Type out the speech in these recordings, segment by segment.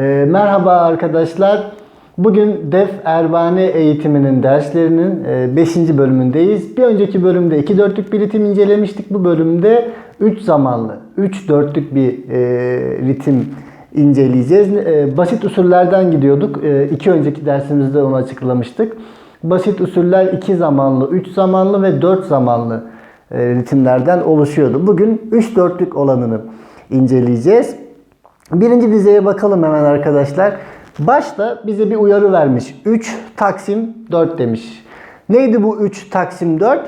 Ee, merhaba arkadaşlar. Bugün Def Erbane eğitiminin derslerinin 5. bölümündeyiz. Bir önceki bölümde 2 dörtlük bir ritim incelemiştik. Bu bölümde 3 zamanlı, 3 dörtlük bir e, ritim inceleyeceğiz. E, basit usullerden gidiyorduk. E, iki önceki dersimizde onu açıklamıştık. Basit usuller 2 zamanlı, 3 zamanlı ve 4 zamanlı e, ritimlerden oluşuyordu. Bugün 3 dörtlük olanını inceleyeceğiz. Birinci dizeye bakalım hemen arkadaşlar. Başta bize bir uyarı vermiş. 3 taksim 4 demiş. Neydi bu 3 taksim 4?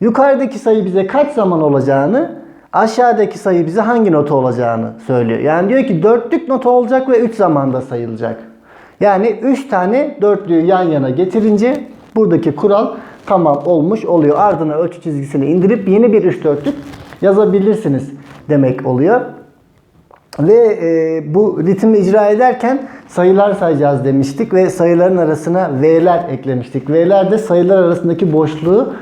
Yukarıdaki sayı bize kaç zaman olacağını, aşağıdaki sayı bize hangi nota olacağını söylüyor. Yani diyor ki dörtlük nota olacak ve 3 zamanda sayılacak. Yani 3 tane dörtlüğü yan yana getirince buradaki kural tamam olmuş oluyor. Ardına ölçü çizgisini indirip yeni bir 3 dörtlük yazabilirsiniz demek oluyor. Ve e, bu ritmi icra ederken sayılar sayacağız demiştik ve sayıların arasına V'ler eklemiştik. V'ler de sayılar arasındaki boşluğu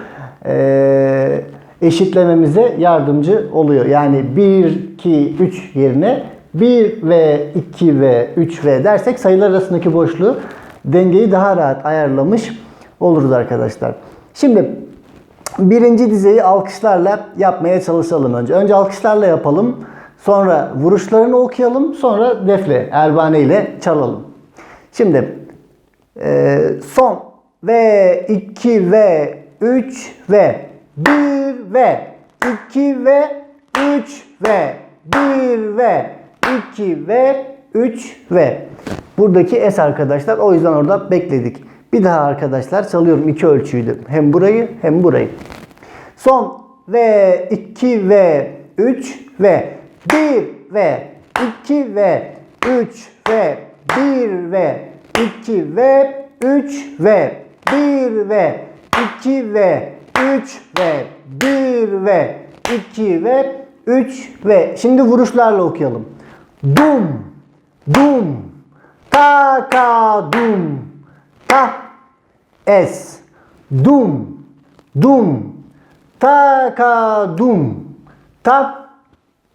e, eşitlememize yardımcı oluyor. Yani 1, 2, 3 yerine 1 ve 2 ve 3 ve dersek sayılar arasındaki boşluğu dengeyi daha rahat ayarlamış oluruz arkadaşlar. Şimdi birinci dizeyi alkışlarla yapmaya çalışalım önce. Önce alkışlarla yapalım. Sonra vuruşlarını okuyalım. Sonra defle, erbane ile çalalım. Şimdi e, son ve 2 ve 3 ve 1 ve 2 ve 3 ve 1 ve 2 ve 3 ve buradaki S arkadaşlar o yüzden orada bekledik. Bir daha arkadaşlar çalıyorum iki ölçüydü. Hem burayı hem burayı. Son ve 2 ve 3 ve 1 ve 2 ve 3 ve 1 ve 2 ve 3 ve 1 ve 2 ve 3 ve 1 ve 2 ve 3 ve şimdi vuruşlarla okuyalım. Dum dum ta ka dum ta es dum dum ta ka dum ta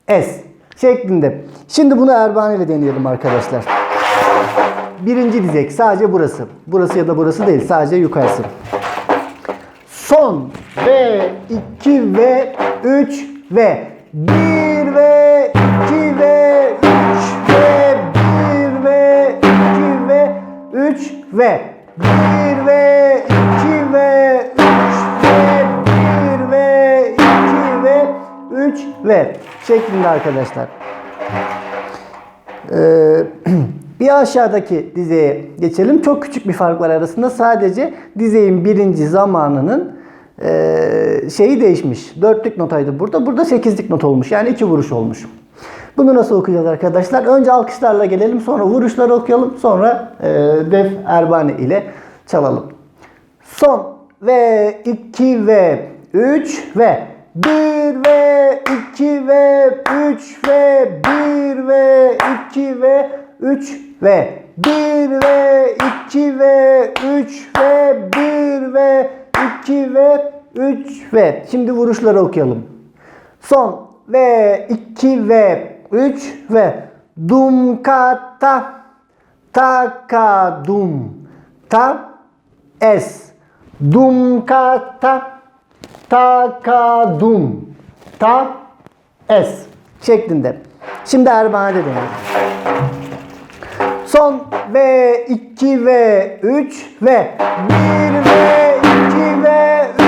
es şeklinde. Şimdi bunu Erbane ile deneyelim arkadaşlar. Birinci dizek sadece burası. Burası ya da burası değil sadece yukarısı. Son ve 2 ve 3 ve 1 ve 2 ve 3 ve 1 ve 2 ve 3 ve 1 ve 2 ve 3 ve 1 ve 2 ve 3 ve şeklinde arkadaşlar. Ee, bir aşağıdaki dizeye geçelim. Çok küçük bir fark var arasında. Sadece dizeyin birinci zamanının e, şeyi değişmiş. Dörtlük notaydı burada. Burada sekizlik not olmuş. Yani iki vuruş olmuş. Bunu nasıl okuyacağız arkadaşlar? Önce alkışlarla gelelim. Sonra vuruşları okuyalım. Sonra e, def erbane ile çalalım. Son ve 2 ve 3 ve 1 ve 2 ve 3 ve 1 ve 2 ve 3 ve 1 ve 2 ve 3 ve 1 ve 2 ve 3 ve. Şimdi vuruşları okuyalım. Son ve 2 ve 3 ve dum ka ta ta es. Dum ka ta ta es. Şeklinde. Şimdi Erbane'de deneyelim. Son ve 2 ve 3 ve 1 ve 2 ve 3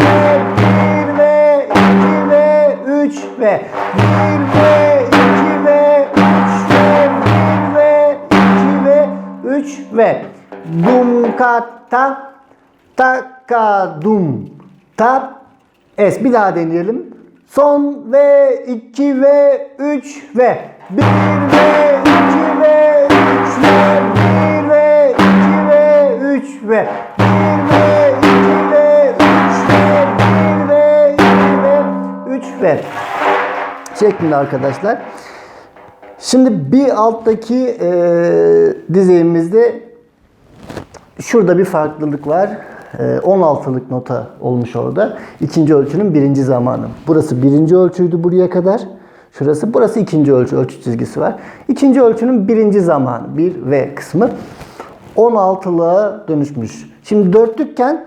ve 1 ve 2 ve 3 ve 1 ve 2 ve 3 ve 1 ve 2 ve 3 ve dum ka ta es bir daha deneyelim. Son ve 2 ve 3 ve 1 ve 2 ve 3 ve 1 ve 2 ve 3 ve 1 ve 2 ve 3 ve 1 ve 2 ve 3 ve şeklinde arkadaşlar. Şimdi bir alttaki e, dizeyimizde şurada bir farklılık var. E, 16'lık nota olmuş orada. İkinci ölçünün birinci zamanı. Burası birinci ölçüydü buraya kadar. Şurası. Burası ikinci ölçü. Ölçü çizgisi var. İkinci ölçünün birinci zaman. 1 ve kısmı 16'lığa dönüşmüş. Şimdi dörtlükken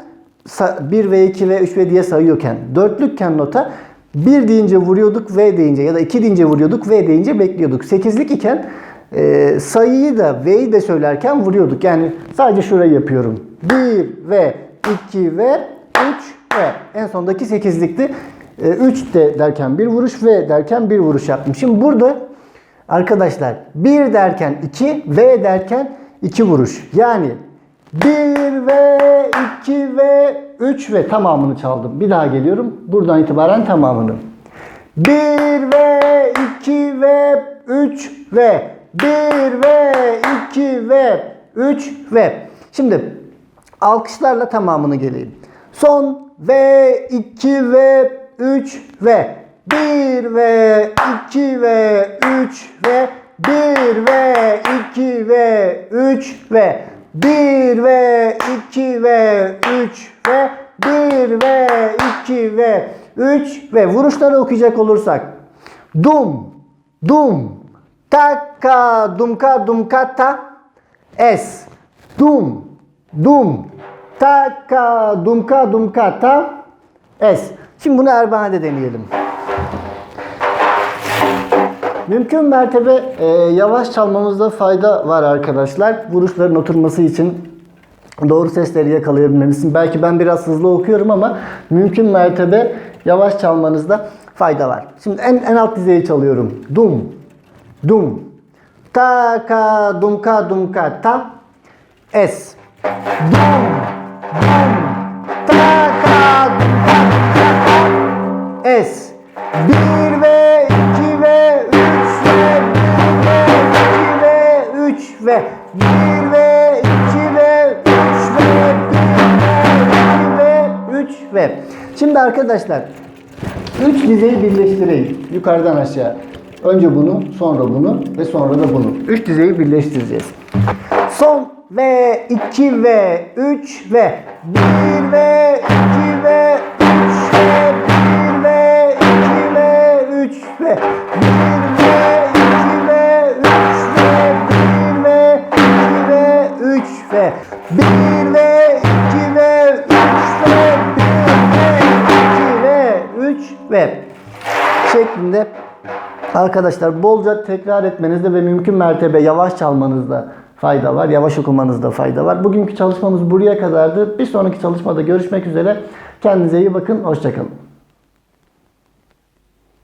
1 ve 2 ve 3 ve diye sayıyorken dörtlükken nota 1 deyince vuruyorduk V deyince ya da 2 deyince vuruyorduk V deyince bekliyorduk. 8'lik iken e, sayıyı da V'yi de söylerken vuruyorduk. Yani sadece şurayı yapıyorum. 1 ve 2 ve 3 ve en sondaki 8'likti. 3 de derken bir vuruş ve derken bir vuruş yaptım. Şimdi burada arkadaşlar 1 derken 2 V derken 2 vuruş. Yani 1 ve 2 ve 3 ve tamamını çaldım. Bir daha geliyorum. Buradan itibaren tamamını. 1 ve 2 ve 3 ve 1 ve 2 ve 3 ve Şimdi alkışlarla tamamını geleyim. Son ve 2 ve 3 ve 1 ve 2 ve 3 ve 1 ve 2 ve 3 ve 1 ve 2 ve 3 ve 1 ve 2 ve 3 ve vuruşları okuyacak olursak dum dum taka dumka dumka ta es dum dum taka dumka dumka ta es Şimdi bunu Erbane'de deneyelim. Mümkün mertebe e, yavaş çalmamızda fayda var arkadaşlar. Vuruşların oturması için doğru sesleri yakalayabilmemiz için. Belki ben biraz hızlı okuyorum ama mümkün mertebe yavaş çalmanızda fayda var. Şimdi en, en alt dizeyi çalıyorum. Dum, dum, ta ka dum ka dum ka ta es. Dum, dum, ta ka dum ka Es. 1 ve 2 ve 3 ve 1 ve 2 ve 3 ve 1 ve 2 ve 3 ve 1 ve 2 ve 3 ve Şimdi arkadaşlar 3 dizeyi birleştireyim yukarıdan aşağı. Önce bunu, sonra bunu ve sonra da bunu. 3 dizeyi birleştireceğiz. Son ve 2 ve 3 ve 1 ve 2 ve 3 ve 1 ve 2 ve 3 ve 1 ve 2 ve 3 ve 1 ve 2 ve 3 ve 1 ve 2 ve 3 ve 1 ve 2 ve 3 ve şeklinde. Arkadaşlar bolca tekrar etmenizde ve mümkün mertebe yavaş çalmanızda fayda var. Yavaş okumanızda fayda var. Bugünkü çalışmamız buraya kadardı. Bir sonraki çalışmada görüşmek üzere. Kendinize iyi bakın. Hoşçakalın.